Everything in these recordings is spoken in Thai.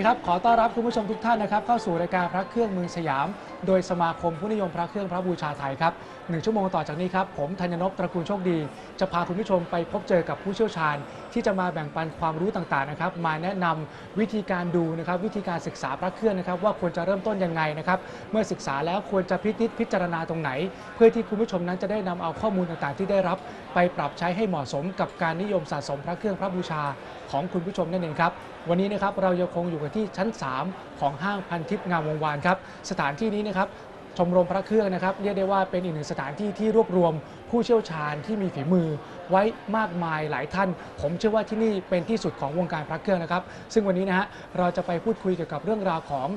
ดีครับ ขอต้อนรับคุณผู้ชมทุกท่านนะครับเข้าสู่รายการพระเครื่องเมืองสยาม โดยสมาคมผู้นิยมพระเครื่องพระบูชาไทยครับหนึ่งชั่วโมงต่อจากนี้ครับผมธัญนพตระกูลโชคดี จะพาคุณผู้ชมไปพบเจอกับผู้เชี่ยวชาญ ที่จะมาแบ่งปันความรู้ต่างๆนะครับมาแนะนำวิธีการดูนะครับวิธีการศึกษาพระเครื่องนะครับว่าควรจะเริ่มต้นยังไงนะครับเมื่อศึกษาแล้วควรจะพิจิตพิจารณาตรงไหน เพื่อที่คุณผู้ชมนั้นจะได้นำเอาข้อมูลต่างๆ ที่ได้รับ ไปปรับใช้ให้เหมาะสมกับการนิยมสะสมพระเครื่องพระบูชาของคุณผู้ชมนั่นเองครับ วันนี้นะครับเรายังคงอยู่กันที่ชั้น 3 ของห้างพันทิพย์งามวงวานครับสถานที่นี้นะครับชมรมพระเครื่องนะครับเรียกได้ว่าเป็นอีกหนึ่งสถานที่ที่รวบรวมผู้เชี่ยวชาญที่มีฝีมือไว้มากมายหลายท่าน ผมเชื่อว่าที่นี่เป็นที่สุดของวงการพระเครื่องนะครับ ซึ่งวันนี้นะฮะเราจะไปพูดคุยเกี่ยวกับเรื่องราวของ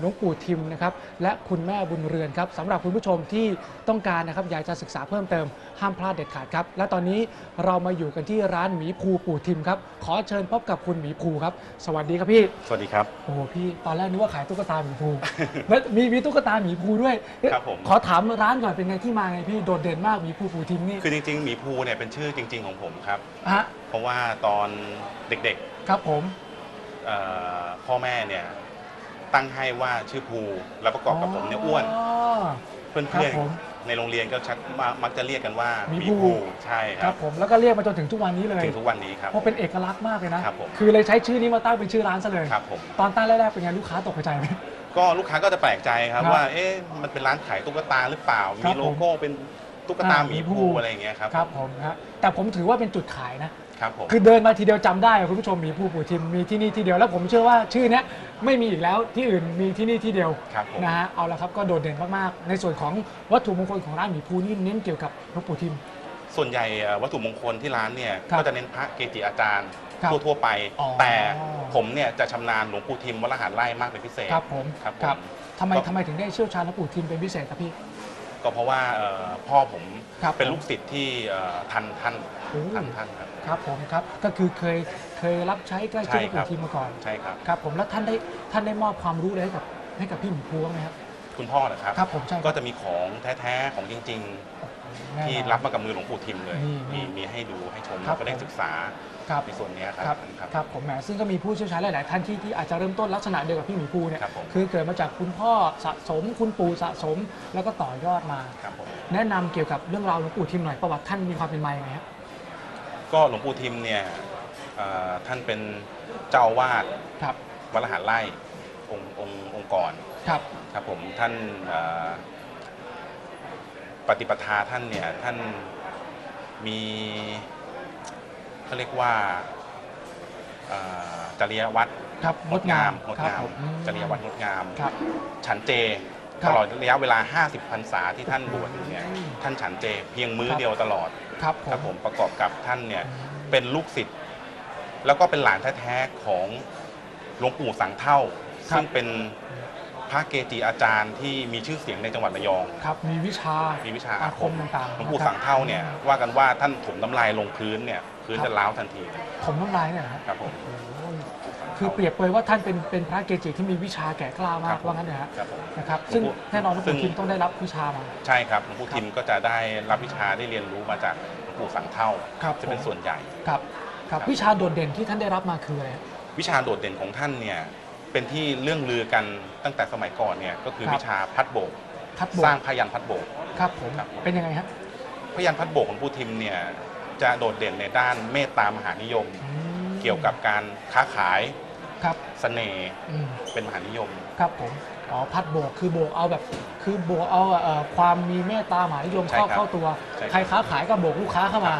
หลวงปู่ทิมนะครับและคุณแม่บุญเรือนครับสำหรับคุณผู้ชมที่ต้องการนะครับอยากจะศึกษาเพิ่มเติมห้ามพลาดเด็ดขาดครับ และตอนนี้เรามาอยู่กันที่ร้านหมีภูปู่ทิมครับขอเชิญพบกับคุณหมีภูครับ สวัสดีครับพี่ สวัสดีครับ โอ้โหพี่ตอนแรกนึกว่าขายตุ๊กตาหมีภู แล้วมีมีตุ๊กตาหมีภูด้วยเอ๊ะครับผม ขอถามร้านก่อนเป็นไงที่มาไงพี่โดดเด่นมากหมีภูปู่ทิมนี่คือจริงๆหมีภูเนี่ยเป็นชื่อจริง ๆของผมครับ ฮะเพราะว่าตอนเด็กครับผม ๆเอ่อพ่อแม่เนี่ย ตั้งให้ว่าชื่อภูแล้วประกอบกับผมเนี่ยอ้วน เพื่ครัอนบผมๆในโรงเรียนก็ชักมามักจะเรียกกันว่าหมีหมีภู ภูใช่คครัรับบผมแล้วก็เรียกมาจนถึงทุกวันนี้เลยถึงทุกวันนี้ครับ เพราะเป็นเอกลักษณ์มากเลยนะครับผมคือเลยใช้ชื่อนี้มาตั้งเป็นชื่อร้านซะเลยครับผม ตอนตั้งแรกๆเป็นไงลูกค้าตกใจไหม ก็ลูกค้าก็จะแปลกใจครับ ครับว่าเอ๊ะมันเป็นร้านขายตุ๊กตาหรือเปล่า ครัมีบผมโลโก้เป็นตุ๊กตาอ่าหมีหมีภูภู อะไรอย่างเงี้ยครับ ครับผมฮะแต่ผมถือว่าเป็นจุดขายนะ ครับผม คือเดินมาทีเดียวจำได้อะคุณผู้ชมหมีภูปู่ทิมมีที่นี่ที่เดียวแล้วผมเชื่อว่าชื่อเนี้ยไม่มีอีกแล้วที่อื่นมีที่นี่ที่เดียวครับผม นะฮะเอาละครับก็โดดเด่นมากๆในส่วนของวัตถุมงคลของร้านหมีภูนี่เน้นเกี่ยวกับหลวงปู่ทิม ส่วนใหญ่เอ่อวัตถุมงคลที่ร้านเนี่ยครับก็จะเน้นพระเกจิอาจารย์ครับทั่วๆไป อ๋อ แต่ผมเนี่ยจะชำนาญหลวงปู่ทิมวัดรหัสไล่มากเป็นพิเศษครับผมครับผมครับทำไมก็ ทำไมถึงได้เชี่ยวชาญหลวงปู่ทิมเป็นพิเศษครับพี่ ก็เพราะว่าเอ่อพ่อผมครับ เป็นผมลูกศิษย์ที่เอ่อทันท่านโอ้ทันท่านครับ ครับผมครับก็คือเคยเคยรับใช้ใกล้ชิดหลวงใช่ครับปู่ทิมมาก่อนใช่ครับ ครับผมแล้วท่านได้ท่านได้มอบความรู้อะไรให้กับให้กับพี่หมีภูบ้างไหมครับ คุณพ่อนะครับ ครับผมใช่ก็จะมีของแท้ๆของจริงแน่ๆที่นอนรับมากับมือหลวงปู่ทิมเลย นี่มีนี่มีให้ดูให้ชมครัแล้บวก็ได้ผม ศึกษา ครับ ในส่วนเนี้ยคครัรับบครับ ครับผมแหมซึ่งก็มีผู้เชี่ยวชาญหลาย ๆ ท่านที่ที่อาจจะเริ่มต้นลักษณะเดียวกับพี่หมีภูเนี่ยครับผมคือเกิดมาจากคุณพ่อสะสม คุณปู่สะสม แล้วก็ต่อยอดมา ครับผม แนะนำเกี่ยวกับเรื่องราวหลวงปู่ทิมหน่อยประวัติท่านมีความเป็นมาอย่างไรครับก็หลวงปู่ทิมเนี่ยเอ่อท่านเป็นเจ้าอาวาดครับ วัดรหัสไล่องค์องค์องค์ก่อนครับ ครับผมท่านเอ่อปฏิปทาท่านเนี่ยท่านมี เขาเรียกว่าเอ่อจริยวัตรครับงดงามงดครับงามผมอืมจริยวัตรงดงาม ครับ ฉันเจครัตบลอดระยะเวลา 50พรรษาที่ท่านบวชอยู่เนี่ยอืมท่านฉันเจเพียงมื้อครับ เดียวตลอดครับผครับม ผมประกอบกับท่านเนี่ยอืมเป็นลูกศิษย์แล้วก็เป็นหลานแท้ๆของหลวงปู่สังเท่าซึ่งเป็นพระเกจิอาจารย์ที่มีชื่อเสียงในจังหวัดระยอง ครับมีวิชามีวิชาอาคมต่างๆหลวงปู่นะครับ สังเท่าเนี่ยว่ากันว่าท่านถมน้ำลายลงพื้นเนี่ย พื้นครับจะร้าวทันทีเลยผมน้ำลายเนี่ยนะครับครับผม โอ้ยคือเปรียบเปรยว่าท่านเป็นเป็นพระเกจิที่มีวิชาแก่กล้าคมารักบผม ว่างั้นนะฮะครับผม นะครับ ซึ่งหลวงปู่แน่นอนหลวงซึ่ปู่งทิมต้องได้รับวิชามา ใช่ครับหลวงปู่ทิมก็จะได้รับวิชาได้เรียนรู้มาจากหลวงปู่สังเท่าครับจะเป็นผม ส่วนใหญ่ ครับครับครับวิชาโดดเด่นที่ท่านได้รับมาคืออะไรครับวิชาโดดเด่นของท่านเนี่ยเป็นที่เรื่องลือกันตั้งแต่สมัยก่อนเนี่ยก็คือครับ วิชาพัดโบกทัดโบสร้างกพยันพัดโบก ครับผมครับ เป็นยังไงฮะพยันพัดโบกของปู่ทิมเนี่ย จะโดดเด่นในด้านเมตตามหานิยมอืมเกี่ยวกับการค้าขายครับเสน่ห์อืมเป็นมหานิยม ครับผมอ๋อพัดโบกคือโบกเอาแบบ คือโบกเอาเอ่อความมีเมตตามหานิยมใช่เข้าครับเข้าตัว ใช่ครับใครค้าขายก็โบกลูกค้าเข้ามา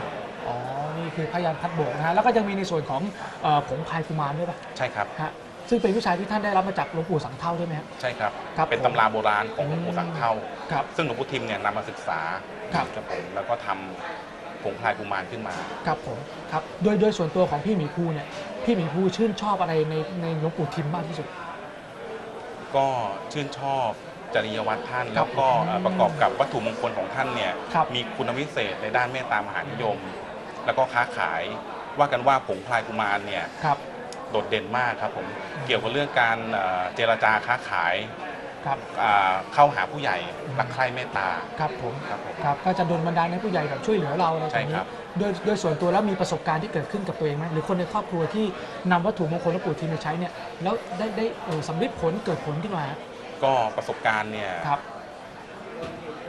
อ๋อนี่คือพยานพัดโบกนะฮะแล้วก็ยังมีในส่วนของเอ่อผงพายกุมารด้วยป่ะใช่ครับ ฮะซึ่งเป็นวิชาที่ท่านได้รับมาจากหลวงปู่สังเท่าด้วยไหมฮะ ใช่ครับ ครับเป็นผมตำราโบราณของหลวงปู่สังเท่า ครับ ซึ่งหลวงปู่ทิมเนี่ยนำมาศึกษาครับ ผมแล้วก็ทำ ผงพลายกุมารขึ้นมา ครับผมครับโดยโดยส่วนตัวของพี่หมีภูเนี่ยพี่หมีภูชื่นชอบอะไรในในหลวงปู่ทิมมากที่สุด ก็ชื่นชอบจริยวัตรท่านครัแล้บวก็เอ่อประกอบกับวัตถุมงคลของท่านเนี่ยครับมีคุณวิเศษในด้านเมตตามหานิยม แล้วก็ค้าขายว่ากันว่าผงพลายกุมารเนี่ยครับโดดเด่นมากครับผมเกี่ยวกับเรื่องการเอ่อเจรจาค้าขาย ครับอ่าเข้าหาผู้ใหญ่รักใคร่เมตตา ครับผมครับผมครับก็จะโดนบันดาลให้ผู้ใหญ่แบบช่วยเหลือเราอะไรแบใช่บคนี้รับโดยโดยส่วนตัวแล้วมีประสบการณ์ที่เกิดขึ้นกับตัวเองไหมหรือคนในครอบครัวที่นำวัตถุมงคลหลวงปู่ทิมมาใช้เนี่ยแล้วได้ได้เอ่อสำลิดผลเกิดผลขึ้นมาก็ประสบการณ์เนี่ยครับ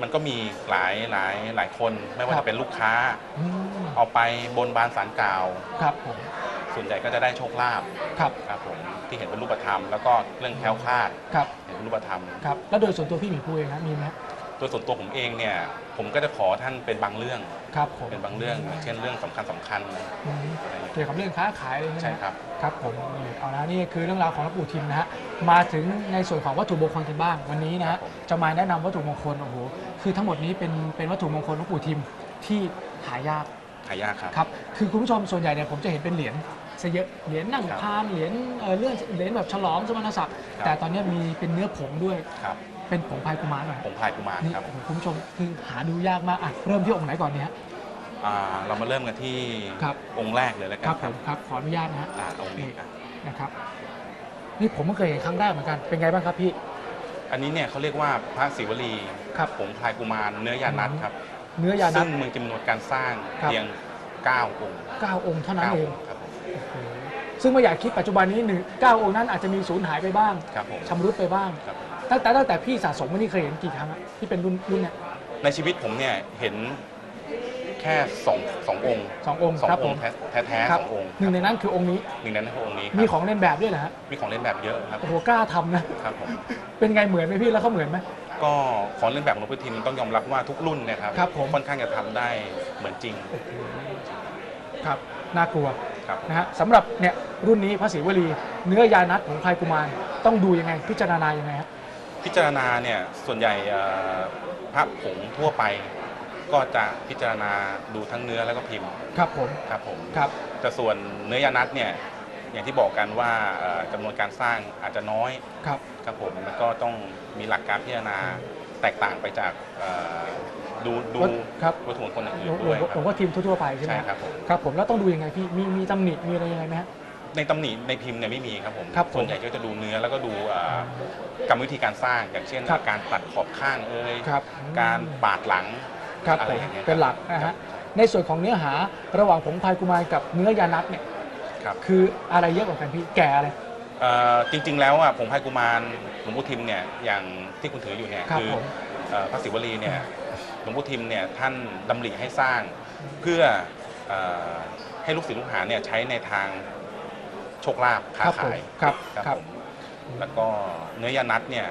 มันก็มีหลายหลายหลายคนไม่ว่าครับ จะเป็นลูกค้า อืมเอาไปบนบานสารกล่าว ครับผม ส่วนใหญ่ก็จะได้โชคลาภครับครับผมที่เห็นเป็นรูปธรรมแล้วก็เรื่องแคล้วคลาดครับเห็นเป็นรูปธรรม ครับแล้วโดยส่วนตัวพี่หมีภูเองนะมีไหมโดยส่วนตัวผมเองเนี่ยผมก็จะขอท่านเป็นบางเรื่อง ครับผมเป็นบางเรื่องอย่างเช่นเรื่องสำคัญสำคัญอืมอะไรอย่างเงี้ยเกี่ยวกับเรื่องค้าขายอะไรอย่างเงี้ยใช่นะครับครับ ครับผมนี่เอาละนี่คือเรื่องราวของหลวงปู่ทิมนะฮะมาถึงในส่วนของวัตถุมงคลกันบ้างวันนี้นะฮะครับผมจะมาแนะนำวัตถุมงคลโอ้โหคือทั้งหมดนี้เป็นเป็นวัตถุมงคลหลวงปู่ทิมที่หายาก หายากครับ ครับ คือคุณผู้ชมส่วนใหญ่เนี่ยผมจะเห็นเป็นเหรียญ ซะเยอะเหรียญนั่งครับพานเหรียญเอ่อเลื่อนเหรียญแบบฉลองสมณศักดิ์ครับ แต่ตอนเนี้ยมีเป็นเนื้อผงด้วยครับเป็นผงพายกุมารหน่อยผงพายกุมารนี่ครับโอ้โหคุณผู้ชมคือหาดูยากมากอะเริ่มที่องค์ไหนก่อนเนี่ยฮะอ่าเรามาเริ่มกันที่ครับ องค์แรกเลยแล้วกัครันบผมครับขออนุญาตนะฮะอ่าองค์นี้อะนะครับ นี่ผมเพิ่งเคยเห็นครั้งแรกเหมือนกันเป็นไงบ้างครับพี่ อันนี้เนี่ยเขาเรียกว่าพระศิวลีครับผงพายกุมารเนื้อยานัดครับเนื้อยานัซึ่ดงมีจำนวนการสร้างครับ เพียง9องค์เก้าองค์เท่านั้น9เอองงค์ครับผมโอ้โห ซึ่งไม่อยากคิดปัจจุบันนี้หนึ่งเก้าองค์นั้นอาจจะมีสูญหายไปบ้างครับผมชำรุดไปบ้างครับตั้งแต่ตั้งแต่พี่สะสมมานี่เคยเห็นกี่ครั้งอะที่เป็นรุ่นรุ่นเนี่ยในชีวิตผมเนี่ยเห็นแค่สองสององค์สององค์สองครับอผงมค์แท้แท้ๆครัสององค์หนึ่งในนั้นคือองค์นี้หนึ่งในนั้นคือองค์นี้ครับมีของเล่นแบบด้วยเหรอฮะมีของเล่นแบบเยอะครับโอ้โหกล้าทำนะ ครับผม เป็นไงเหมือนไหมพี่แล้วเขาเหมือนไหม ก็ของเล่นแบบของหลวงพ่อทิมต้องยอมรับว่าทุกรุ่นเนะครับครับผม ค่อนข้างจะทำได้เหมือนจริง ครับน่ากลัว ครับนะฮะสำหรับเนี่ยรุ่นนี้พระศรีวลีเนื้อยานัดของพายกุมารต้องดูยังไง พิจารณายังไงฮะพิจารณาเนี่ยส่วนใหญ่เอ่อพระผงทั่วไป ก็จะพิจารณาดูทั้งเนื้อแล้วก็พิมพ์ครับผมครับผมครับแต่ส่วนเนื้อยานัดเนี่ยอย่างที่บอกกันว่าเอ่อจำนวนการสร้างอาจจะน้อยครับครับผมแล้วก็ต้องมีหลักการพิจารณาแตกต่างไปจากเอ่อ ดูดูวัตครับวัตถุมงคลอื่หลนวงๆด้วยหลวงคหลวงรับพ่อทีมทั่วๆไปใช่ไหมใช่ฮะครับผมครับผมแล้วต้องดูยังไงพี่มีมีตำหนิมีอะไรยังไงไหมฮะในตำหนิในพิมพ์เนี่ยไม่มีครับผมครับผมส่วนใหญ่ก็จะดูเนื้อแล้วก็ดูเอ่อกรรมวิธีการสร้างอย่างเช่นครับการตัดขอบข้างเอ่ยครับการปาดหลังครับอะไรผมอย่างเงี้ยเป็นหลักนะครัฮะบในส่วนของเนื้อหาระหว่างผงพายกุมารกับเนื้อยานัดเนี่ยครับคืออะไรเยอะกว่ากันพี่แก่อะไรเอ่อจริง ๆ แล้วอะผงพายกุมารหลวงพ่อทิมเนี่ยอย่างที่คุณถืออยู่เนี่ยครับคือผมเอ่อพระศิวลีเนี่ย หลวงพ่อทิมเนี่ยท่านดำริให้สร้าง เพื่อเอ่อให้ลูกศิษย์ลูกหาเนี่ยใช้ในทางโชคลาภค้าครับผมขายครับครับครับผมแล้วก็เนื้อยานัดเนี่ย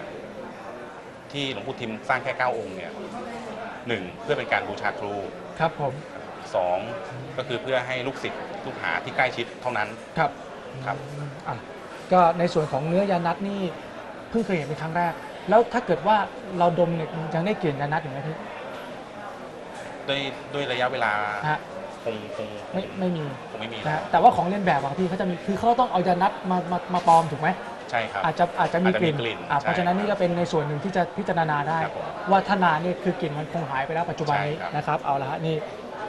ที่หลวงพ่อทิมสร้างแค่9องค์เนี่ยหนึ่งเพื่อเป็นการบูชาครูครับผมสองก็คือเพื่อให้ลูกศิษย์ลูกหาที่ใกล้ชิดเท่านั้นครับครับอะก็ในส่วนของเนื้อยานัดนี่เพิ่งเคยเห็นเป็นครั้งแรก แล้วถ้าเกิดว่าเราดมเนี่ยยังได้กลิ่นยานัดอยู่ไหมพี่ ด้วยด้วยระยะเวลาฮะคงคงไม่ไม่มีคงไม่มีนะแล้ฮะวแต่ว่าของเลียนแบบบางทีเขาจะมีคือเขาต้องเอายานัดมามามาปลอมถูกไหมใช่ครับ อาจจะอาจจะมีอาจจะกมีลิ่นกลิ่นอะใช่เพราะฉะนั้นนี่ก็เป็นในส่วนหนึ่งที่จะพิจารณาได้ ครับผมว่าถ้านานนี่คือกลิ่นมันคงหายไปแล้วปัจจุบันนี้ใช่ครับ นะครับเอาละฮะนี่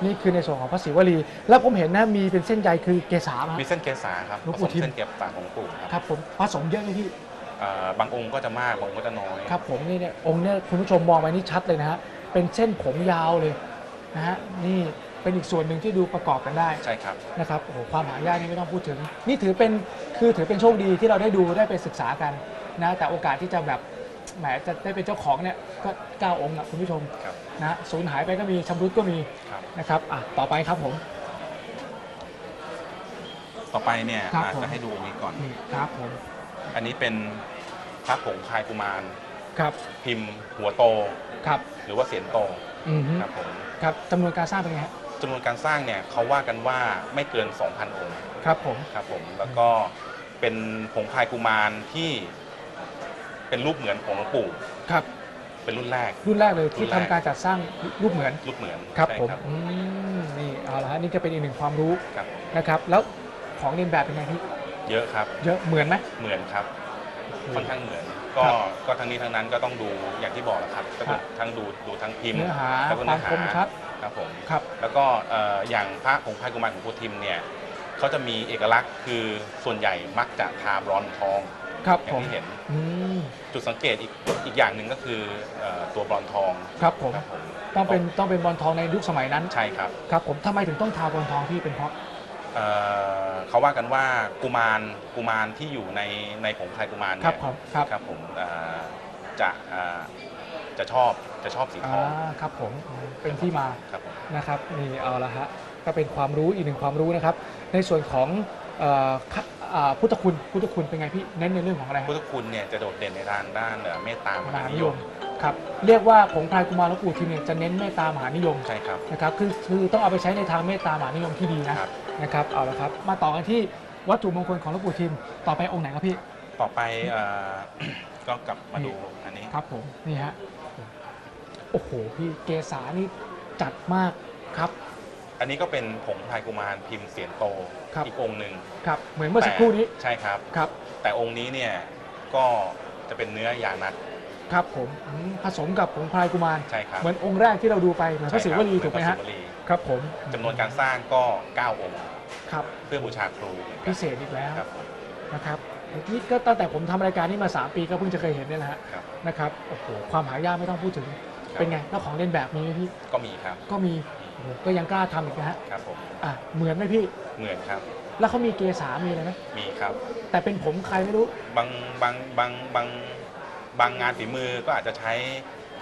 นี่คือในส่วนของพระศิวลี แล้วผมเห็นนะมีเป็นเส้นใยคือเกษามา มีเส้นเกษาครับหลวงผปู่สมทิม เส้นเก็บฝากของปู่ครับครับผมผสมเยอะไหมพี่เอ่อบางองค์ก็จะมากบางองค์ก็จะน้อย ครับผมนี่เนี่ยองค์เนี่ยคุณผู้ชมมองไปนี่ชัดเลยนะฮะเป็นเส้นผมยาวเลย นะฮะนี่เป็นอีกส่วนหนึ่งที่ดูประกอบกันได้ใช่ครับ นะครับโอ้โหความหายากนี่ไม่ต้องพูดถึง นี่ถือเป็นคือถือเป็นโชคดีที่เราได้ดูได้ไปศึกษากันนะแต่โอกาสที่จะแบบแหมจะได้เป็นเจ้าของเนี่ยก็เก้าองค์อะคุณผู้ชมครับนะฮะสูญหายไปก็มีชำรุดก็มีครับ นะครับอะต่อไปครับผม ต่อไปเนี่ยครับอาจผม จะให้ดูองค์นี้ก่อน นี่ครับผมอันนี้เป็นพระผงพายกุมาร ครับพิมพ์หัวโต ครับ หรือว่าเสียนโต อือฮึครับผมครับจำนวนการสร้างเป็นไงฮะจำนวนการสร้างเนี่ยเขาว่ากันว่าไม่เกิน 2,000 องค์ครับผม ครับผมแล้วก็เป็นผงพายกุมารที่เป็นรูปเหมือนของหลวงปู่ครับ เป็นรุ่นแรก รุ่นแรกเลยที่รุ่นแรกทำการจัดสร้างรูปเหมือน รูปเหมือนครับใช่ผมอืมนี่เอาละฮะนี่ก็เป็นอีกหนึ่งความรู้ครับนะครับ แล้วของเรียนแบบเป็นไงพี่เยอะครับ เยอะเหมือนไหมเหมือนครับ ค่อนข้างเหมือน ก็ครับก็ทั้งนี้ทั้งนั้นก็ต้องดูอย่างที่บอกแหละครับก็ครัต้อบงทั้งดูดูทั้งพิมพ์เนื้อหาแล้วก็คเนื้วามอหาคมชัด ครับผม ครับ แล้วก็เอ่ออย่างพระผงพายกุมารของพุทธิมเนี่ยเขาจะมีเอกลักษณ์คือส่วนใหญ่มักจะทาบรอนทองอครับอย่าผงมที่เห็นอืมจุดสังเกตอีกอีกอย่างหนึ่งก็คือเอ่อตัวบรอนซ์ทองครับผม ครับผมต้องเป็นต้องเป็นบอลทองในยุคสมัยนั้น ใช่ครับ ครับผมทำไมถึงต้องทาบอลทองพี่เป็นเพราะ เอ่อเขาว่ากันว่ากุมารกุมารที่อยู่ในในผงพายกุมารครัเนี่บยผมครับ ครับผมเอ่อจะเอ่อจะชอบจะชอบสีทอ่าองครับผมเป็นที่มาครับผม นะครับนี่เอาละฮะก็เป็นความรู้อีกหนึ่งความรู้นะครับ ในส่วนของเอ่อค่ะอ่าพุทธคุณพุทธคุณเป็นไงพี่เน้นในเรื่องของอะไรพุทฮะธคุณเนี่ยจะโดดเด่นในด้านด้านเอ่อเมตตามมหาหานินิยยมมครับเรียกว่าผงพรายกุมารหลวงปู่ทิมเนี่ยจะเน้นเมตตามหานิยมใช่ครับนะครับคือคือต้องเอาไปใช้ในทางเมตตามหานิยมที่ดีนะครับ นะครับเอาละครับ มาต่อกันที่วัตถุมงคลของหลวงปู่ทิม ต่อไปองค์ไหนครับพี่ต่อไปเอ่อ ก็กลับมาดูอันนี้ครับผมนี่ฮะโอ้โหพี่เกษานี่จัดมากครับ อันนี้ก็เป็นผงพายกุมารพิมพ์เสียนโตครับ อีกองค์หนึ่งครับ เหมือนเมื่อสักครู่นี้แต่ใช่ครับ ครับแต่องค์นี้เนี่ยก็จะเป็นเนื้อยานัดครับผมอืมผสมกับผงพรายกุมาร ใช่ครับเหมือนองค์แรกที่เราดูไปเหมือนพระศิวลีถูกไหมฮะเอนพรศิวลี ครับผมจำนวนการสร้างก็ 9 องค์ ครับเพื่อบูชาครูเหมือนกัพินเศษอีกแล้วครับผม นะครับนี่ก็ตั้งแต่ผมทำรายการนี้มา 3 ปีก็เพิ่งจะเคยเห็นเนี่ยแหละฮะครับ นะครับโอ้โหความหายากไม่ต้องพูดถึงเป็นไงแล้วของเล่นแบบมีไหมพี่ก็มีครับก็มีโอ้โหก็ยังกล้าทำอีกนะฮะครับผมอะเหมือนไหมพี่ เหมือนครับแล้วเขามีเกสามีอะไรไหมมีครับ แต่เป็นผมใครไม่รู้บางบางบางบางบางงานฝีมือก็อาจจะใช้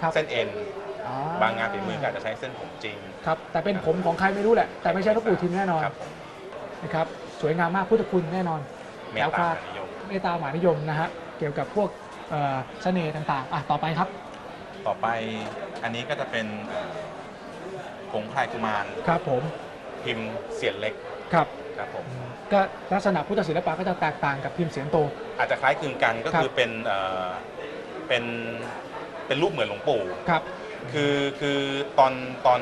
ครับเส้นเอ็น อ๋อ บางงานฝีมือก็อาจจะใช้เส้นผมจริง ครับแต่เป็นผมของใครไม่รู้แหละ แต่ไม่ใช่หลวงปู่ทิมแน่นอนครับผมนะครับสวยงามมากพุทธคุณแน่นอน เมแถตวตาคาหานิยม เมตตามหานิยมนะฮะเกี่ยวกับพวกเอ่อเสน่ห์ต่างๆอะต่อไปครับต่อไปอันนี้ก็จะเป็นผงพายกุมารครับผมพิมพ์เสียนเล็กครับครับผม ก็ลักษณะพุทธศิลปะก็จะแตกต่างกับพิมพ์เสียงโต อาจจะคล้ายคลึงกันก็ครับคือเป็นเอ่อเป็นเป็นรูปเหมือนหลวงปู่ ครับ คือคือตอนตอน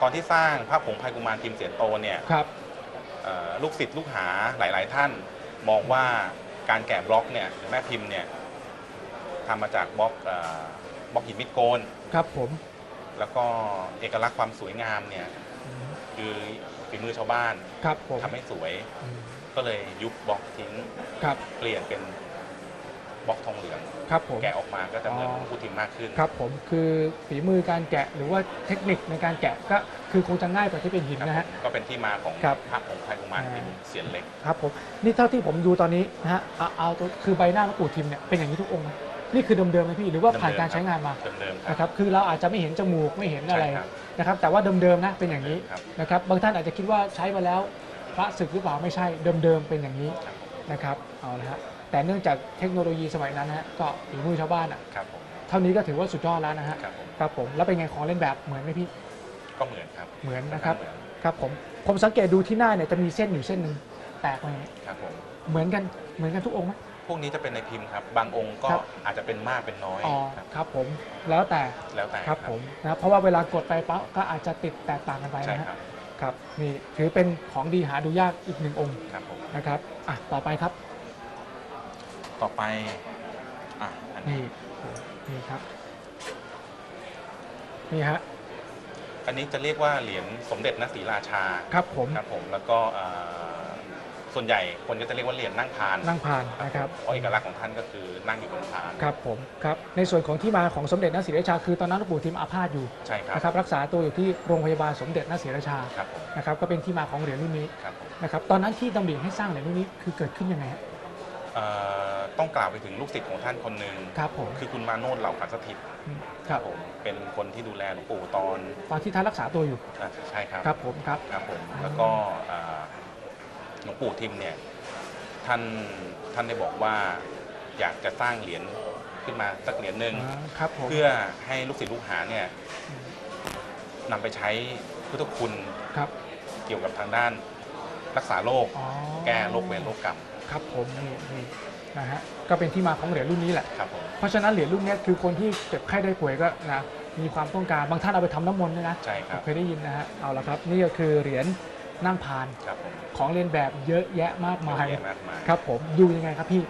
ตอนที่สร้างพระผงพายกุมารพิมพ์เสียนโตเนี่ยครับเอ่อลูกศิษย์ลูกหาหลาย ๆ ท่านมองว่าการแกะบล็อกเนี่ยหรือแม่พิมพ์เนี่ยทำมาจากบล็อกเอ่อบล็อกหินมิดโกน ครับผมแล้วก็เอกลักษณ์ความสวยงามเนี่ยอืมคือฝีมือชาวบ้านครับผมทำให้สวย อืมก็เลยยุบบล็อกทิ้ง ครับ เปลี่ยนเป็น บล็อกทองเหลืองครับผม แกะออกมาก็จะเหมือนอ๋อผู้ทิมมากขึ้น ครับผมคือฝีมือการแกะหรือว่าเทคนิคในการแกะก็คือคงจะง่ายกว่าที่เป็นหินครับนะฮะ ก็เป็นที่มาของครับพระผงพายกุมารอ่าพิมพ์เสียนเล็ก ครับผมนี่เท่าที่ผมดูตอนนี้นะฮะเอาเอาตัวคือใบหน้าหลวงปู่ทิมเนี่ยเป็นอย่างนี้ทุกองค์ไหมนี่คือเดิมๆไหมพี่หรือว่าผ่านการใช้งานมาเดิมๆคนะครัรับบคือเราอาจจะไม่เห็นจมูกไม่เห็นอะไรใช่ครับนะครับแต่ว่าเดิมๆนะเป็นอย่างนี้ครับ นะครับบางท่านอาจจะคิดว่าใช้มาแล้วพระศึกหรือเปล่าไม่ใช่เดิมๆเป็นอย่างนี้ครับผมนะครับเอาละฮะ แต่เนื่องจากเทคโนโลยีสมัยนั้นนะฮะก็ฝีมือชาวบ้านอะครับผม เท่านี้ก็ถือว่าสุดยอดแล้วนะฮะครับผม ครับผมแล้วเป็นไงของเล่นแบบเหมือนไหมพี่ก็เหมือนครับเหมือนนะครับเหมือนครับผมผมสังเกตดูที่หน้าเนี่ยจะมีเส้นอยู่เส้นหนึ่งแตกมาอย่างนี้ครับผม เหมือนกันเหมือนกันทุกองค์ไหม พวกนี้จะเป็นในพิมพ์ครับ บางองค์ก็ครับ อาจจะเป็นมากเป็นน้อยอ๋อครับ ครับผมแล้วแต่แล้วแต่ครับผมนะเพราะว่าเวลากดไปปั๊บก็อาจจะติดแตกต่างกันไปใช่นะครัฮะบครับนี่ถือเป็นของดีหาดูยากอีกหนึ่งองค์ครับผม นะครับอะต่อไปครับ ต่อไปอะอันนี้นี่นี่ครับ นี่ฮะ อันนี้จะเรียกว่าเหรียญสมเด็จนศรีราชาครับผม ครับผมแล้วก็เอ่อส่วนใหญ่คนก็จะเรียกว่าเหรียญนั่งพานนั่งผ่านนะครับ เพราะเอกลักษณ์ของท่านก็คือนั่งอยู่บนพานครับผมครับ ในส่วนของที่มาของสมเด็จนศรีราชา คือตอนนั้นหลวงปู่ทิมอาพาธอยู่ใช่ครับนะครับ รักษาตัวอยู่ที่โรงพยาบาลสมเด็จนศรีราชา ครับผมนะครับ ก็เป็นที่มาของเหรียญรุ่นนี้ครับผมนะครับ ตอนนั้นที่ดำริให้สร้างเหรียญรุ่นนี้คือเกิดขึ้นยังไงฮะ เอ่อต้องกล่าวไปถึงลูกศิษย์ของท่านคนหนึ่งครับผมคือคุณมาโนดเหล่าขันสถิตครับผมเป็นคนที่ดูแลหลวงปู่ตอนตอนที่ท่านรักษาตัวอยู่อะใช่ครับครับผมครับ ครับผมแล้วก็อ่าหลวงปู่ทิมเนี่ยท่านท่านได้บอกว่าอยากจะสร้างเหรียญขึ้นมาสักเหรียญหนึ่ง อ่าครับผม เพื่อให้ลูกศิษย์ลูกหาเนี่ยนำไปใช้พุทธคุณครับเกี่ยวกับทางด้านรักษาโรคอ๋อแก้โรคเวรโรคกรรม ครับผมนี่นี่นะฮะก็เป็นที่มาของเหรียญรุ่นนี้แหละ ครับผมเพราะฉะนั้นเหรียญรุ่นนี้คือคนที่เจ็บไข้ได้ป่วยก็นะมีความต้องการบางท่านเอาไปทำน้ำมนต์ด้วยนะใช่ครับเคยได้ยินนะฮะเอาละครับ นี่ก็คือเหรียญนั่งพานครับผมของเรียนแบบเยอะแยะมากเยมาอะยแยะมากมายครับผมดูยังไงครับพี่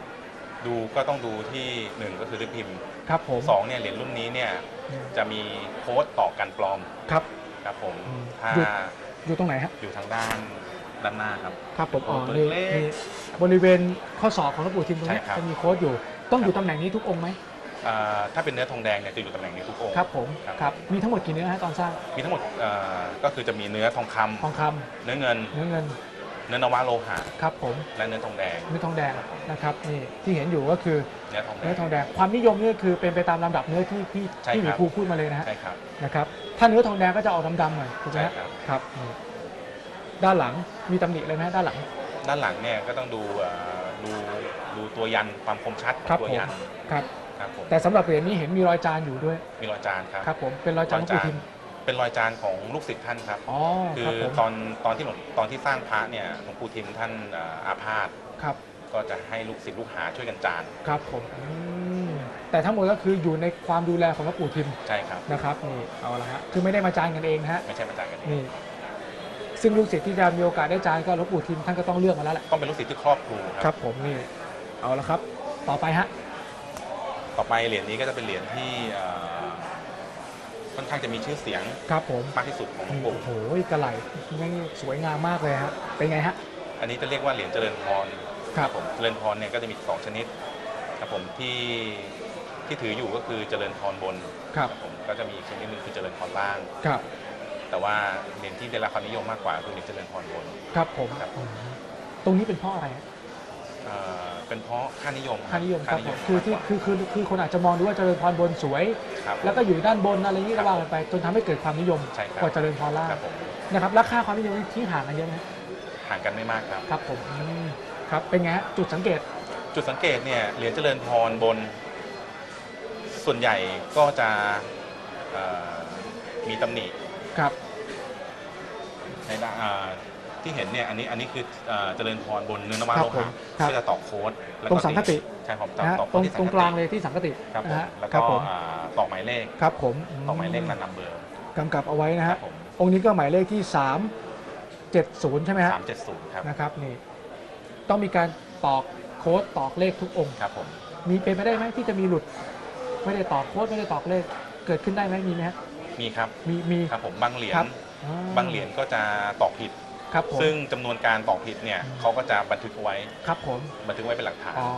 ดูก็ต้องดูที่หนึ่งก็คือด้วยพิมพ์ครับผมสองเนี่ยเหรียญรุ่นนี้เนี่ยอืมจะมีโค้ดต่อกันปลอมครับครับผมอืมถ้าหยุดอยู่ตรงไหนฮะ อยู่ทางด้าน ด้านหน้าครับครับผมอ๋อตัวนี่เล็ก นี่บริเวณข้อศอกของหลวงปู่ทิมตรงนี้ใช่ครับ จะมีโค้ดอยู่ ต้องอยู่ตำแหน่งนี้ทุกองค์ไหมอ่าถ้าเป็นเนื้อทองแดงเนี่ยจะอยู่ตำแหน่งนี้ทุกองค์ ครับผมครับ ครับมีทั้งหมดกี่เนื้อฮะตอนสร้างมีทั้งหมดอ่าก็คือจะมีเนื้อทองคำทองคำเนื้อเงิน เนื้อเงินเนื้อนวะโลหะ ครับผมและเนื้อทองแดง เนื้อทองแดงนะครับนี่ที่เห็นอยู่ก็คือเนื้อทองแดเนื้อง ทองแดงความนิยมนี่คือเป็นไปตามลำดับเนื้อที่ที่ใช่ที่หมีครับภูพูดมาเลยนะฮะ ใช่ครับ นะครับถ้าเนื้อทองแดงก็จะออกดำๆหน่อยถูกไหมใช่ฮะครับ ครับนี่ ด้านหลังมีตำหนิเลยไหมฮะด้านหลัง ด้านหลังเนี่ยก็ต้องดูอ่าดูดูตัวยันความคมชัดของครับตัวผมยันครับครับผมแต่สำหรับเหรียญนี้เห็นมีรอยจานอยู่ด้วยมีรอยจานครับ ครับ ผมเป็นรอยจานหลวงปู่ทิมเป็นรอยจานของลูกศิษย์ท่านครับ อ๋อคืครับอผมตอนตอนที่หลวงตอนที่สร้างพระเนี่ยหลวงปู่ทิมท่านอ่าอาพาธครับก็จะให้ลูกศิษย์ลูกหาช่วยกันจานครับผมอืมแต่ทั้งหมดก็คืออยู่ในความดูแลของหลวงปู่ทิมใช่ครับ นะครับนี่เอาละฮะคือไม่ได้มาจานกันเองนะฮะไม่ใช่มาจานกันเองนี่ ซึ่งลูกศิษย์ที่จะมีโอกาสได้จานก็หลวงปู่ทิมท่านก็ต้องเลือกมาแล้วแหละต้องเป็นลูกศิษย์ที่ครอบครูคครัรับบผมนี่เอาละครับ ต่อไปฮะต่อไปเหรียญนี้ก็จะเป็นเหรียญที่อ่าค่อนข้างจะมีชื่อเสียงครับผมมากที่สุดของหลวงนี่ปู่โอ้โหกระไหลนี่สวยงามมากเลยฮะเป็นไงฮะ อันนี้จะเรียกว่าเหรียญเจริญพรครับ ผมเจริญพรเนี่ยก็จะมีสองชนิดครับผมที่ที่ถืออยู่ก็คือเจริญพรบนครับผมก็จะมีอีกชนิดหนึงคือเจริญพรล่าง ครับ แต่ว่าเหรียญที่ได้รับความนิยมมากกว่าคือเหรียญเจริญพรบน ครับผมครับ อืมตรงนี้เป็นเพราะอะไรฮะเอ่อเป็นเพราะค่านิยมค่านิยมครับผมมากคือที่กว่าคือคือคือคนอาจจะมองดูว่าเจริญพรบนสวย ครับ แล้วก็อยู่ด้านบนอะไรอย่างนี้ก็ว่ากันไป จนทำให้เกิดความนิยมใช่ครับ กว่าเจริญพรล่างครับผมนะครับราคาความนิยมนี่ทิ้งห่างกันเยอะไหมห่างกันไม่มากครับ ครับผมอืมครับเป็นไงฮะจุดสังเกต จุดสังเกตเนี่ยเหรียญเจริญพรบน ส่วนใหญ่ก็จะเอ่อมีตำหนิ ครับ ในด้านอ่าที่เห็นเนี่ยอันนี้อันนี้คือเอ่อเจริญพรบนเนื้อนวะครับโลผหะมครับ ก็จะตอกโค้ดแล้วตรงสังคติใช่ผมตอกนะฮะตอกตรงที่ตรงกลางเลยที่สังกติครับผนะมฮะแล้วครัก็บผมอ่าตอกหมายเลขครับผมตอกหมายเลขและนัมเบอร์กำกับเอาไว้นะครัฮะบผมองค์นี้ก็หมายเลขที่ 370 ใช่ไหมฮะสามเจ็ดศูนย์ครับนะครับนี่ต้องมีการตอกโค้ดตอกเลขทุกองค์ ครับผม มีเป็นไปได้ไหมที่จะมีหลุด ไม่ได้ตอกโค้ดไม่ได้ตอกเลขเกิดขึ้นได้ไหมมีไหมฮะมีครับมีมี ครับผมบางเหรียญครับ บางเหรียญก็จะตอกผิด ครับผมซึ่งจำนวนการตอกผิดเนี่ยอืมเขาก็จะบันทึกเอาไว้ครับผมบันทึกไว้เป็นหลักฐานอ๋อ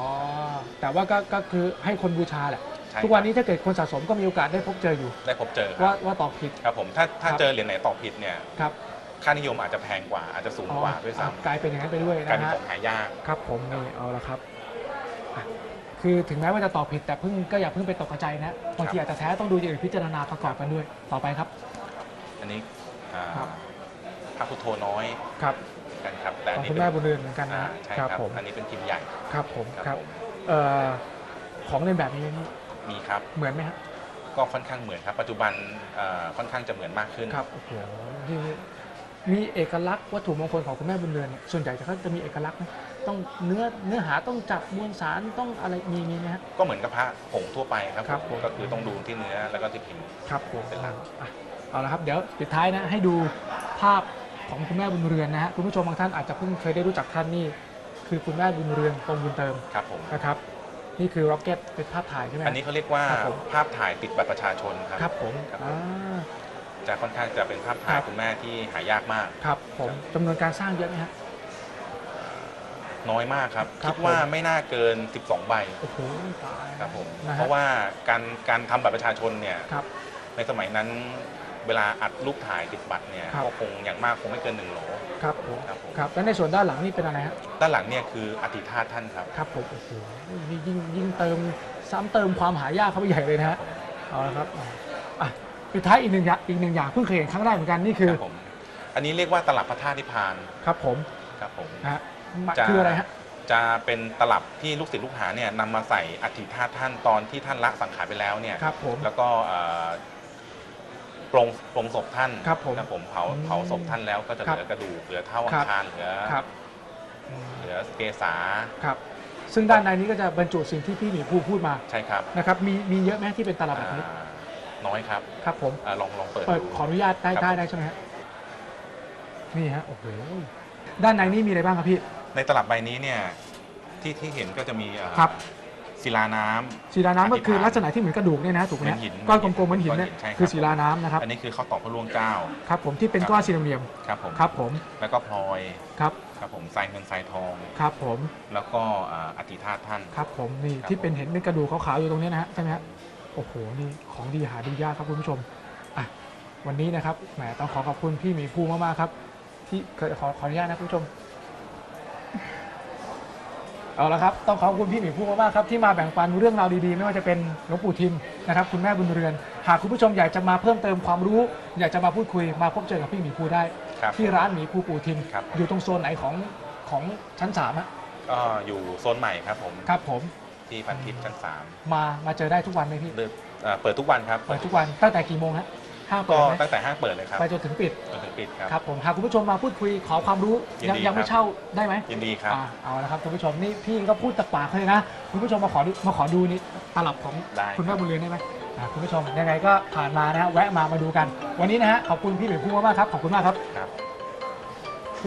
แต่ว่าก็ก็คือให้คนบูชาแหละ ใช่ทุกวันนี้ถ้าเกิดคนสะสมก็มีโอกาสได้พบเจออยู่ ได้พบเจอคว่ารับว่าตอกผิด ครับผมถ้าถ้าครับ เจอเหรียญไหนตอกผิดเนี่ยครับค่านิยมอาจจะแพงกว่าอาจจะสูงกว่าด้วยซ้กลายเป็นอย่างนั้นไปด้วยำกลายนะเป็นฮะของหายาก ครับผมนี่เอาละครับอะคือถึงแม้ว่าจะตอบผิดแต่เพิ่งก็อย่าเพิ่งไปตกใจนะบางทีอาจจะแท้ต้องดูอย่างอื่นพิจารณาประกอบกันด้วยต่อไปครับ อันนี้ อ่าครับ พระพุทโธน้อยครับกันครับ แต่ขอัอนงนี้คุณเป็แม่นบุญเรือนเหมือนกันนะอ่าฮะใช่คครัรับบผมอันนี้เป็นพิมพ์ใหญ่ ครับผมครับครับผม เอ่อของเล่นแบบนี้นี่มีครับ เหมือนไหมฮะก็ค่อนข้างเหมือนครับ ปัจจุบันเอ่อค่อนข้างจะเหมือนมากขึ้น ครับโอ้โหนี่มีเอกลักษณ์วัตถุมงคลของคุณแม่บุญเรือนเนี่ยส่วนใหญ่จะเขาจะมีเอกลักษณ์นะต้องเนื้อเนื้อหาต้องจับมวลสารต้องอะไรมีมีไหมฮะ ก็เหมือนกับพระผงทั่วไปครับครับผม ก็คือต้องดูที่เนื้อแล้วก็ที่พิมพ์ครับผมเป็นหลัก อะ เอาละครับเดี๋ยวปิดท้ายนะให้ดูภาพของคุณแม่บุญเรือนนะฮะคุณผู้ชมบางท่านอาจจะเพิ่งเคยได้รู้จักท่านนี่คือคุณแม่บุญเรือนตรงบุญเติมครับผมนะครับนี่คือร็อกเก็ตเป็นภาพถ่ายใช่ไหมฮะอันนี้เขาเรียกว่าครับผมภาพถ่ายติดบัตรประชาชนครับครับผมครับอ่าจะค่อนข้างจะเป็นภาพถ่าคยรับคุณแม่ที่หายากมากครับผมจำนวนการสร้างเยอะไหมฮะน้อยมากครับครับคิดว่าผมไม่น่าเกิน 12 ใบโอ้โหตายครับผมนะเพฮะราะว่าการการทำบัตรประชาชนเนี่ยครับในสมัยนั้น เวลาอัดรูปถ่ายติดบัตรเนี่ยครับ ก็คงอย่างมากคงไม่เกินหนึ่งโหล ครับผมครับผม ครับแล้วในส่วนด้านหลังนี่เป็นอะไรฮะด้านหลังเนี่ยคืออธิธาตุท่านครับ ครับผมโอ้โหนี่ยิ่งยิ่งเติมซ้ำเติมความหายากเข้าไปใหญ่เลยนะฮะเอาละครับอะปิดท้ายอีกหนึ่งอย่างอีกหนึ่งอย่างเพิ่งเคยเห็นครั้งแรกเหมือนกันนี่คือครับผม อันนี้เรียกว่าตลับพระธาตุนิพพานครับผมครับผม นะฮะมาจะคืออะไรฮะจะเป็นตลับที่ลูกศิษย์ลูกหาเนี่ยนำมาใส่อธิธาตุท่านตอนที่ท่านละสังขารไปแล้วเนี่ย ครับผม แล้วก็เอ่อ ปรงปรงศพท่านครับผมนะผมเผาอืมเผาศพท่านแล้วก็จะครัเหบลือกระดูกเหลือเท่าอัครังบ คารเหลือครับอืมเหลือเกษาครับ ซึ่งด้านในนี้ก็จะบรรจุสิ่งที่พี่หมีภูพูดมาใช่ครับนะครับมีมีเยอะไหมที่เป็นตลับแบบนี้อ่าน้อยครับครับผม อ่าลองลองเปิดเปิดดู ขออนุญาตได้ครับ ได้ได้ใช่ไหมฮะนี่ฮะโอ้โหด้านในนี่มีอะไรบ้างครับพี่ ในตลับใบนี้เนี่ยที่ที่เห็นก็จะมีอ่าครับ ศิลาน้ำ ศิลาน้ำก็คืออธิษฐานลักษณะที่เหมือนกระดูกเนี่ยนะถูกไหมเหมืฮะอนหินก้อนกลมๆเหมือนหินเนี่ยก้อนหินใช่ครับ คือศิลาน้ำนะครับอันนี้คือข้าวตอกพระร่วงเก้า ครับผมที่เป็นก้อนสี่เหลี่ยมครับผมๆครับผมแล้วก็พลอยครับครับผมทรายเงินทรายทอง ครับผมแล้วก็อ่าอธิธาตุท่าน ครับผมนี่ครับที่เป็นผม เห็นเป็นกระดูกขาวๆอยู่ตรงนี้นะฮะใช่ไหมฮะโอ้โหนี่ของดีหาดูยากครับคุณผู้ชมอะวันนี้นะครับแหมต้องขอขอบคุณพี่หมีภูมากๆครับที่ขอขอขออนุญาตนะคุณผู้ชม เอาละครับ ต้องขอบคุณพี่หมีภูมากๆครับที่มาแบ่งปันเรื่องราวดีๆ ไม่ว่าจะเป็นหลวงปู่ทิมนะครับคุณแม่บุญเรือน หากคุณผู้ชมอยากจะมาเพิ่มเติมความรู้ อยากจะมาพูดคุยมาพบเจอกับพี่หมีภูได้ ครับที่ร้านหมีภูปู่ทิม ครับ อยู่ตรงโซนไหนของของชั้นสามอะก็อยู่โซนใหม่ครับผม ครับผมที่พันทิพย์ชั้นสามมามาเจอได้ทุกวันไหมพี่เปิดเอ่อเปิดทุกวันครับเปิดทุกวันตั้งแต่กี่โมงฮะ ห้างเปิก็ดไหมตั้งแต่ห้างเปิดเลยครับไปจนถึงปิดจนถึงปิดครับ ครับผมหากคุณผู้ชมมาพูดคุยขอความรู้ยินยังดียังไม่ครับ เช่าได้ไหมยินดีครับ อ่าเอาละครับคุณผู้ชมนี่พี่ก็พูดตะปากเลยนะคุณผู้ชมมาขอดูมาขอดูนี่ตลับของได้คุณแม่บุญเรือนได้ไหมอ่าคุณผู้ชมยังไงก็ผ่านมานะฮะแวะมามาดูกัน วันนี้นะฮะขอบคุณพี่หมีพูมากๆครับขอบคุณมากครับ ครับ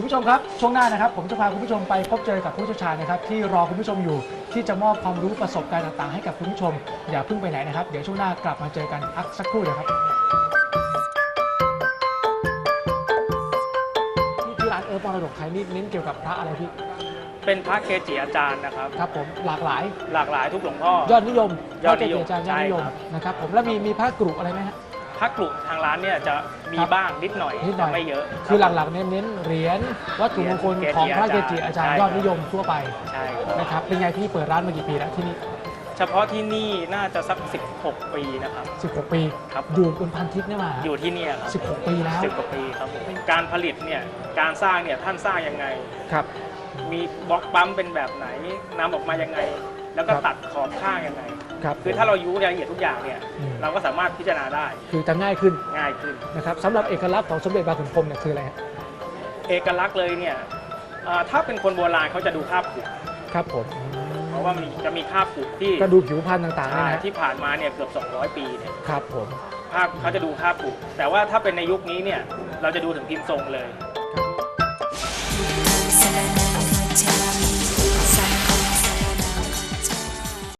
คุณผู้ชมครับ ช่วงหน้านะครับ ผมจะพาคุณผู้ชมไปพบเจอกับผู้เชี่ยวชาญนะครับที่รอคุณผู้ชมอยู่ที่จะมอบความรู้ประสบการณ์ต่างๆให้กับคุณผู้ชม อย่าเพิ่งไปไหนนะครับ เดี๋ยวช่วงหน้ากลับมาเจอกันพักสักครู่เดียวครับที่ที่ร้านเอิร์ธมรดกไทยนี่เน้นเกี่ยวกับพระอะไรพี่เป็นพระเกจิอาจารย์นะครับ ครับผมหลากหลายหลากหลายทุกหลวงพ่อยอดนิยมยอดนิยมพระเกจิอาจารย์ยอดนิยมใช่ครับ นะครับผมแล้วมีมีพระกรุอะไรไหมฮะ พระกลุ่มทางร้านเนี่ยจะมีครับบ้างนิดหน่อยนิดหน่อย แต่ไม่เยอะคือหลักๆเน้นเน้นเหรียญวัตถุมงคลเหรียญของพระเกเกจิจิอาอาจาจารรย์ย์ยอดนิยมทั่วไปใช่ครับนะครับเป็นไงพี่เปิดร้านมากี่ปีแล้วที่นี่ เฉพาะที่นี่น่าจะสัก 16 ปีนะครับ 16 ปีครับ อยู่เป็นพันทิพย์เนี่ยมาอยู่ที่เนี่ยครับ16 ปีแล้วสิบกว่าปีครับผมการผลิตเนี่ยการสร้างเนี่ยท่านสร้างยังไง ครับ มีบล็อกปั๊มเป็นแบบไหนนำออกมายังไง แล้วก็ครับ ตัดขอบข้างยังไง ครับ คือถ้าเรารู้รายละเอียดทุกอย่างเนี่ย อืม เราก็สามารถพิจารณาได้คือจะง่ายขึ้นง่ายขึ้น นะครับสำหรับเอกลักษณ์ของสมเด็จบาขุนพรหมเนี่ยคืออะไรฮะเอกลักษณ์เลยเนี่ยอ่าถ้าเป็นคนโบราณเขาจะดูภาพผูกครับผมเพราะว่ามีจะมีภาพผูกที่ก็ดูผิวพรรณต่างๆเนี่ยอ่านะฮะที่ผ่านมาเนี่ยเกือบ 200 ปีเนี่ยครับผม ภาพเขาจะดูภาพผูกแต่ว่าถ้าเป็นในยุคนี้เนี่ยเราจะดูถึงพิมพ์ทรงเลย